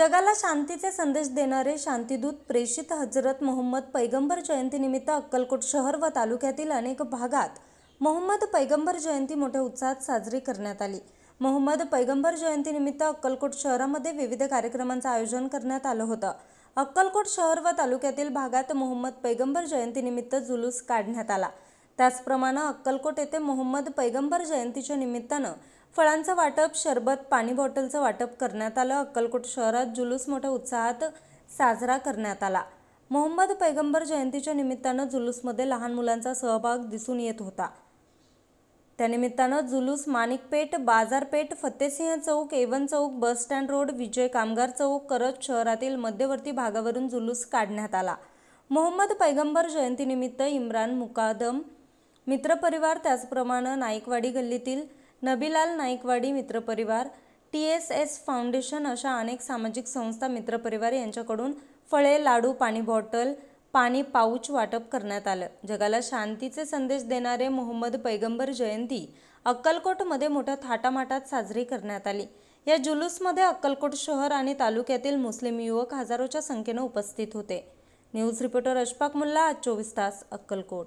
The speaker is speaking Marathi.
जगाला शांतीचे संदेश देणारे शांतीदूत प्रेषित हजरत मोहम्मद पैगंबर जयंतीनिमित्त अक्कलकोट शहर व तालुक्यातील अनेक भागात मोहम्मद पैगंबर जयंती मोठ्या उत्साहात साजरी करण्यात आली. मोहम्मद पैगंबर जयंतीनिमित्त अक्कलकोट शहरामध्ये विविध कार्यक्रमांचं आयोजन करण्यात आलं होतं. अक्कलकोट शहर व तालुक्यातील भागात मोहम्मद पैगंबर जयंतीनिमित्त जुलूस काढण्यात आला. त्याचप्रमाणे अक्कलकोट येथे मोहम्मद पैगंबर जयंतीच्या निमित्तानं फळांचं वाटप शरबत पाणी बॉटलचं वाटप करण्यात आलं. अक्कलकोट शहरात जुलूस मोठ्या उत्साहात साजरा करण्यात आला. मोहम्मद पैगंबर जयंतीच्या निमित्तानं जुलूसमध्ये लहान मुलांचा सहभाग दिसून येत होता. त्यानिमित्तानं जुलूस माणिकपेठ बाजारपेठ फतेसिंह चौक एवन चौक बस स्टँड रोड विजय कामगार चौक करत शहरातील मध्यवर्ती भागावरून जुलूस काढण्यात आला. मोहम्मद पैगंबर जयंतीनिमित्त इम्रान मुकादम मित्रपरिवार त्याचप्रमाणे नाईकवाडी गल्लीतील नबीलाल नाईकवाडी मित्रपरिवार टी एस एस फाउंडेशन अशा अनेक सामाजिक संस्था मित्रपरिवार यांच्याकडून फळे लाडू पाणी बॉटल पाणी पाऊच वाटप करण्यात आलं. जगाला शांतीचे संदेश देणारे मोहम्मद पैगंबर जयंती अक्कलकोटमध्ये मोठ्या थाटामाटात साजरी करण्यात आली. या जुलूसमध्ये अक्कलकोट शहर आणि तालुक्यातील मुस्लिम युवक हजारोच्या संख्येनं उपस्थित होते. न्यूज रिपोर्टर अशफाक मुल्ला आज चोवीस तास अक्कलकोट.